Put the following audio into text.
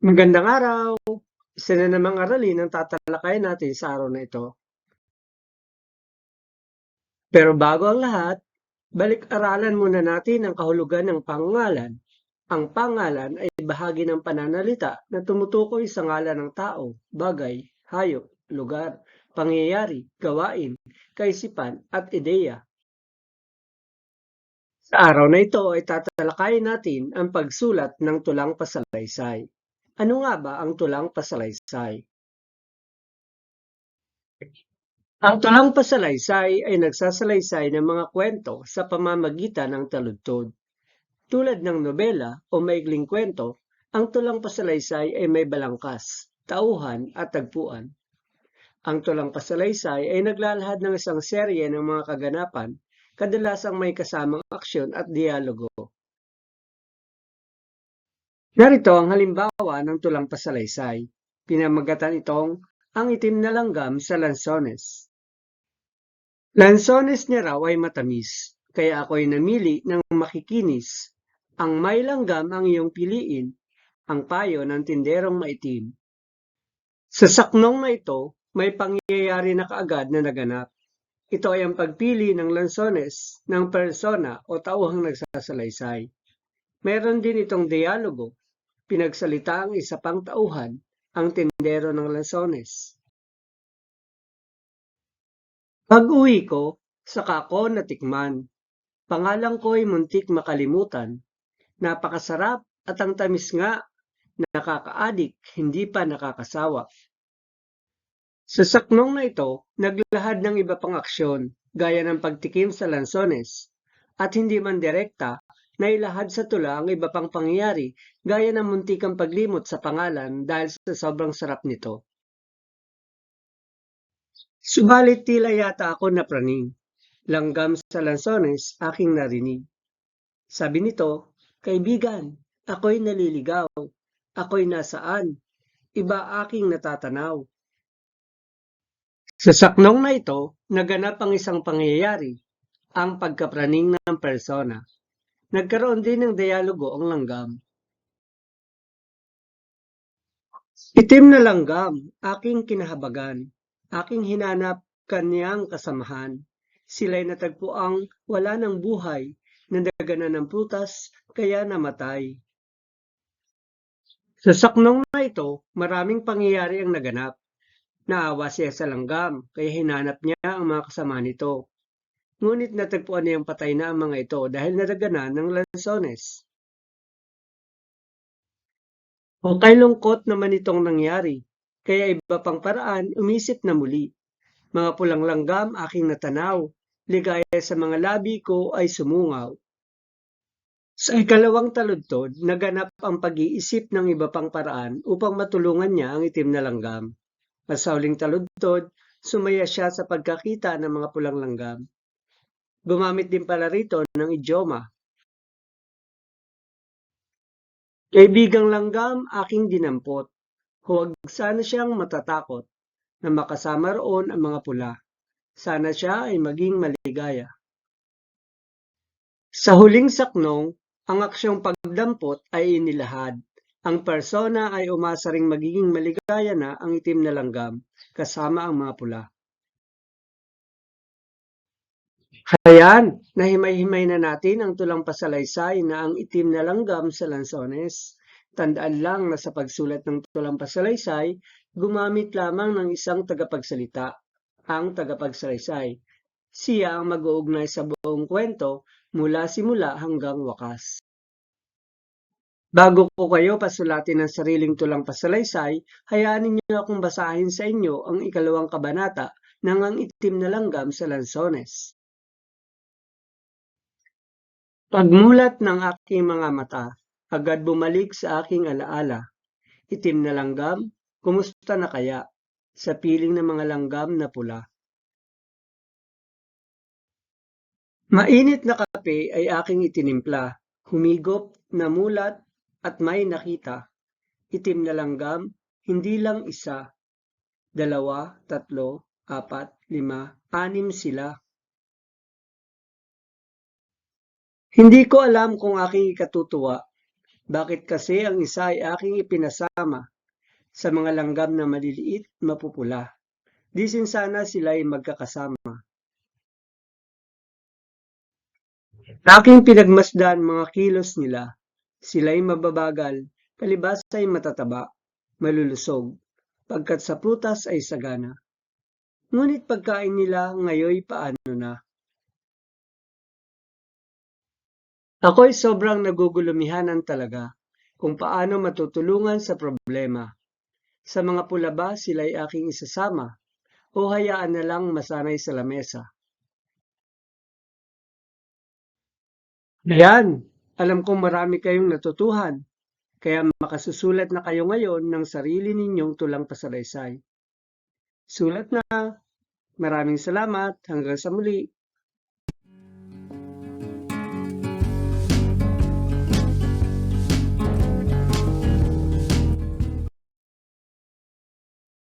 Magandang araw! Isa na namang aralin ang tatalakayin natin sa araw na ito. Pero bago ang lahat, balik-aralan muna natin ang kahulugan ng pangalan. Ang pangalan ay bahagi ng pananalita na tumutukoy sa ngalan ng tao, bagay, hayop, lugar, pangyayari, gawain, kaisipan at ideya. Sa araw na ito ay tatalakayin natin ang pagsulat ng tulang pasalaysay. Ano nga ba ang tulang pasalaysay? Ang tulang pasalaysay ay nagsasalaysay ng mga kwento sa pamamagitan ng taludtod. Tulad ng nobela o maikling kwento, ang tulang pasalaysay ay may balangkas, tauhan at tagpuan. Ang tulang pasalaysay ay naglalahad ng isang serye ng mga kaganapan, kadalasang may kasamang aksyon at dialogo. Narito ang halimbawa ng tulang pasalaysay. Pinamagatan itong ang itim na langgam sa lansones. Lansones niya raw ay matamis, kaya ako'y namili ng makikinis. Ang may langgam ang iyong piliin, ang payo ng tinderong maitim. Sa saknong na ito, may pangyayari na kaagad na naganap. Ito ay ang pagpili ng lansones ng persona o tauhang nagsasalaysay. Meron din itong dialogo. Pinagsalita ang isa pang tauhan, ang tindero ng lansones. Pag-uwi ko, saka ko natikman. Pangalan ko'y muntik makalimutan. Napakasarap at ang tamis nga, nakakaadik, hindi pa nakakasawa. Sa saknong na ito, naglahad ng iba pang aksyon, gaya ng pagtikim sa lansones, at hindi man direkta, nailahad sa tula ang iba pang pangyayari, gaya ng muntikang paglimot sa pangalan dahil sa sobrang sarap nito. Subalit tila yata ako napraning. Langgam sa lansones, aking narinig. Sabi nito, Kaibigan, ako'y naliligaw. Ako'y nasaan? Iba aking natatanaw. Sa saknong na ito, naganap ang isang pangyayari, ang pagkapraning ng persona. Nagkaroon din ng dialogo ang langgam. Itim na langgam, aking kinahabagan, aking hinanap kanyang kasamahan. Sila'y natagpuang wala ng buhay, nadagana ng prutas, kaya namatay. Sa saknong na ito, maraming pangyayari ang naganap. Naawa siya sa langgam, kaya hinanap niya ang mga kasama nito. Ngunit natagpuan niyang patay na ang mga ito dahil nadagana ng lansones. O kay lungkot naman itong nangyari, kaya iba pang paraan umisip na muli. Mga pulang langgam aking natanaw, ligaya sa mga labi ko ay sumungaw. Sa ikalawang taludtod, naganap ang pag-iisip ng iba pang paraan upang matulungan niya ang itim na langgam. Sa huling taludtod, sumaya siya sa pagkakita ng mga pulang langgam. Gumamit din pala rito ng idioma. Kaibigang langgam aking dinampot. Huwag sana siyang matatakot na makasama roon ang mga pula. Sana siya ay maging maligaya. Sa huling saknong, ang aksyong pagdampot ay inilahad. Ang persona ay umasa ring magiging maligaya na ang itim na langgam kasama ang mga pula. Hayan, nahimay-himay na natin ang tulang pasalaysay na ang itim na langgam sa lansones. Tandaan lang na sa pagsulat ng tulang pasalaysay, gumamit lamang ng isang tagapagsalita, ang tagapagsalaysay. Siya ang mag-uugnay sa buong kwento mula simula hanggang wakas. Bago ko kayo pasulatin ang sariling tulang pasalaysay, hayaan ninyo akong basahin sa inyo ang ikalawang kabanata ng ang itim na langgam sa lansones. Pagmulat ng aking mga mata, agad bumalik sa aking alaala. Itim na langgam, kumusta na kaya? Sa piling ng mga langgam na pula. Mainit na kape ay aking itinimpla, humigop, namulat, at may nakita. Itim na langgam, hindi lang isa. Dalawa, tatlo, apat, lima, anim sila. Hindi ko alam kung aking ikatutuwa. Bakit kasi ang isa ay aking ipinasama sa mga langgam na maliliit, mapupula? Di sin sana sila ay magkakasama. Aking pinagmasdan mga kilos nila. Sila'y mababagal, palibas ay matataba, malulusog, pagkat sa prutas ay sagana. Ngunit pagkain nila ngayoy paano na? Ako'y sobrang nagugulumihanan talaga kung paano matutulungan sa problema. Sa mga pula ba sila'y aking isasama o hayaan na lang masanay sa lamesa? Ayan, alam kong marami kayong natutuhan, kaya makasusulat na kayo ngayon ng sarili ninyong tulang pasalaysay. Sulat na! Maraming salamat. Hanggang sa muli.